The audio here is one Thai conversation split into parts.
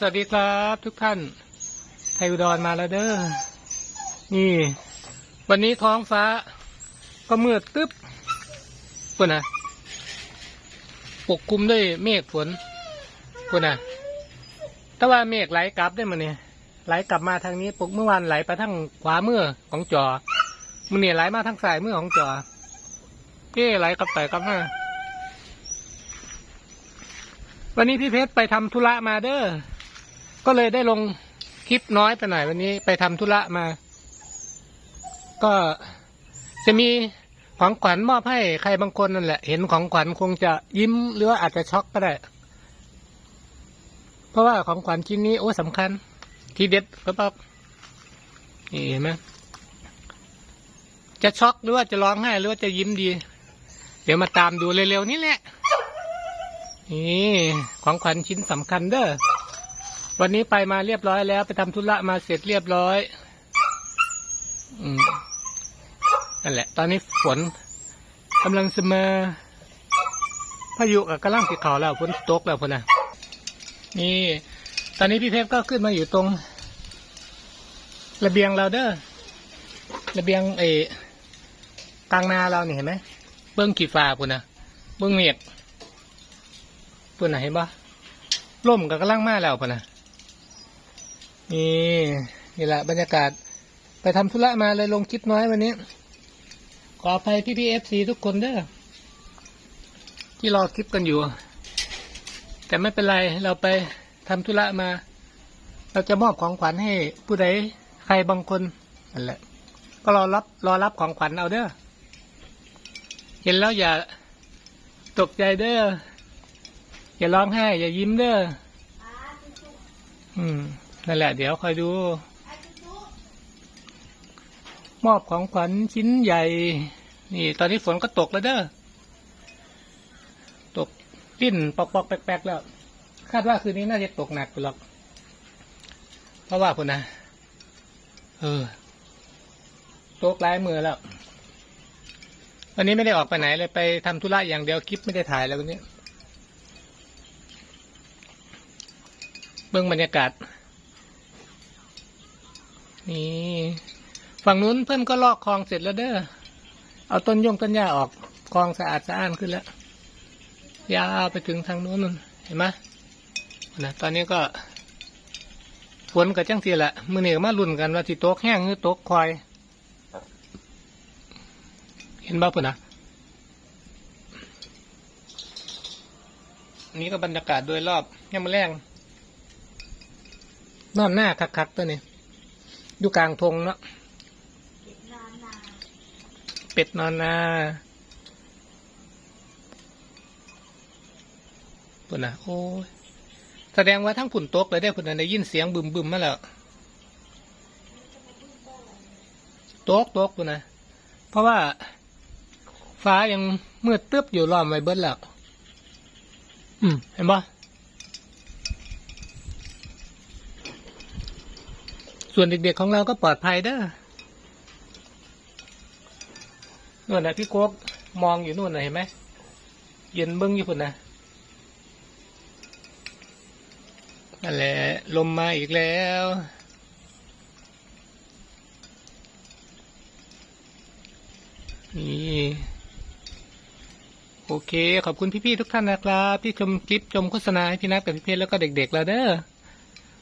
สวัสดีครับทุกท่าน ไทยอุดรมาแล้วเด้อ นี่ วันนี้ท้องฟ้า ก็มืดตึ๊บปุ่นนะปกคลุมด้วยเมฆฝนปุ่นนะแต่ว่าเมฆไหลกลับได้มาเนี่ยไหลกลับมาทางนี้ปกเมื่อวานไหลไปทางขวามือของจอมันเนี่ยไหลมาทางซ้ายมือของจอเอ๊ะไหลกลับไปกลับมาวันนี้พี่เพชรไปทำธุระมาเด้อ ก็เลยได้ลงคลิปน้อยไปหน่อยวันนี้ไปทำธุระมา ก็จะมีของขวัญมอบให้ใครบางคนนั่นแหละ เห็นของขวัญคงจะยิ้มหรือว่าอาจจะช็อกก็ได้ เพราะว่าของขวัญชิ้นนี้โอ้สำคัญ ทีเด็ดก็บอกนี่เห็นไหมจะช็อกหรือว่าจะร้องไห้หรือว่าจะยิ้มดี เดี๋ยวมาตามดูเร็วๆนี่แหละนี่ของขวัญชิ้นสำคัญเด้อ วันนี้ไปมาเรียบร้อยแล้ว ไปทำธุระมาเสร็จเรียบร้อย อืมนั่นแหละ ตอนนี้ฝนกำลังจะมาพายุกับกำลังติดเขาแล้วฝนตกแล้วพนนะนี่ ตอนนี้พี่เพชรก็ขึ้นมาอยู่ตรง ระเบียงเราเด้อระเบียงเอกลางนาเราเนี่ยเห็นไหมเบื้องขีฟ้าพุ่นนะเบื้องเมฆปุ่นไหนะเห็นปะร่มกับกำลังมาแล้วปุ่นนะ นี่นี่แหละบรรยากาศ ไปทำธุระมาเลยลงคลิปน้อยวันนี้ ขออภัยพี่พีเอฟซีทุกคนเด้อที่รอคลิปกันอยู่ แต่ไม่เป็นไรเราไปทำธุระมา เราจะมอบของขวัญให้ผู้ใดใครบางคนนั่นแหละ ก็รอรับรอรับของขวัญเอาเด้อเห็นแล้วอย่าตกใจเด้ออย่าร้องไห้ อย่ายิ้มเด้ออืม นั่นแหละ เดี๋ยวคอยดู มอบของขวัญชิ้นใหญ่ นี่ ตอนนี้ฝนก็ตกแล้วเด้อ ตกปิ้นปอกๆแปลกๆแล้ว คาดว่าคืนนี้น่าจะตกหนักหรอก เพราะว่าพุ่นนะเออ ตกหลายมือแล้ว วันนี้ไม่ได้ออกไปไหนเลยไปทำธุระอย่างเดียวคลิปไม่ได้ถ่ายแล้ววันนี้เบื้องบรรยากาศ นี่ ฝั่งนู้นเพื่อนก็ลอกคลองเสร็จแล้วเด้อ เอาต้นยงต้นหญ้าออกคลองสะอาดสะอ้านขึ้นแล้ว ยาวไปถึงทางนู้นนู่นเห็นไหมนะตอนนี้ก็ฝนกับจังสีแหละมือเหนียวมาลุ่นกันว่าที่โต๊ะแห้งหรือโต๊ะควายเห็นบ้าปุ่นนะนนี้ก็บรรยากาศโดยรอบยังมาแรงนอนหน้าคักๆตัวนี้ อยู่กลางทงเนาะเป็ดนอนนาปุ่นนะโอ้ยแสดงว่าทั้งผุ่นตกเลยได้ผุ่นนะได้ยินเสียงบึมบึมๆมาแล้วตกตกปุ่นนะเพราะว่า ฟ้ายังมืดตึ๊บอยู่ล้อมไว้เบิดแล้ว อืม เห็นปะ ส่วนเด็กๆของเราก็ปลอดภัยเด้อนู่นนะพี่โคกมองอยู่นู่นนะเห็นไหมเยืนเบิ้งอยู่พุ่นนะนั่นแหละลมมาอีกแล้ว นี่โอเค ขอบคุณพี่ๆทุกท่านนะครับ ที่ชมคลิปชมโฆษณาให้พี่นัทกับพี่เพชรแล้วก็เด็กๆแล้วเด้อ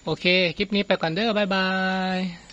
โอเค คลิปนี้ไปก่อนเด้อบ๊ายบาย